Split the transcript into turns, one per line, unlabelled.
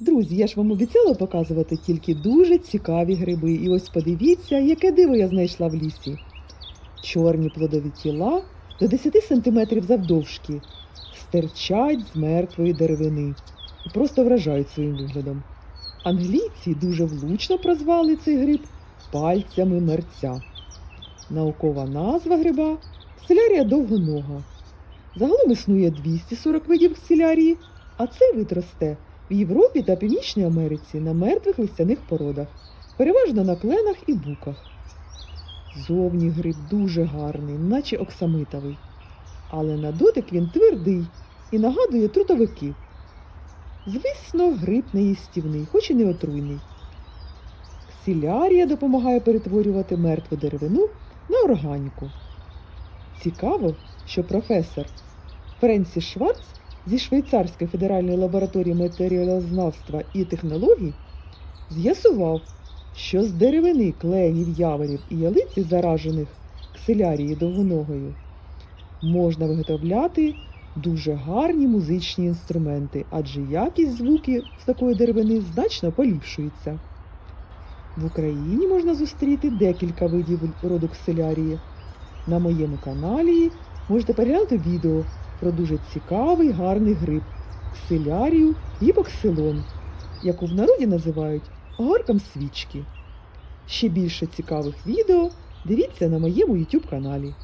Друзі, я ж вам обіцяла показувати тільки дуже цікаві гриби. І ось подивіться, яке диво я знайшла в лісі. Чорні плодові тіла до 10 см завдовжки стирчать з мертвої деревини і просто вражають своїм виглядом. Англійці дуже влучно прозвали цей гриб пальцями мерця. Наукова назва гриба селярія довгонога. Загалом існує 240 видів селярії, а цей вид росте в Європі та Північній Америці на мертвих листяних породах, переважно на кленах і буках. Зовні гриб дуже гарний, наче оксамитовий, але на дотик він твердий і нагадує трутовики. Звісно, гриб не їстівний, хоч і не отруйний. Ксилярія допомагає перетворювати мертву деревину на органіку. Цікаво, що професор Френсіс Шварц зі Швейцарської федеральної лабораторії матеріалознавства і технологій з'ясував, що з деревини кленів, яворів і ялиці, заражених ксилярією довгоногою, можна виготовляти дуже гарні музичні інструменти, адже якість звуків з такої деревини значно поліпшується. В Україні можна зустріти декілька видів роду ксилярії. На моєму каналі можете переглянути відео про дуже цікавий гарний гриб ксилярію гіпоксилон, яку в народі називають горком свічки. Ще більше цікавих відео дивіться на моєму YouTube каналі.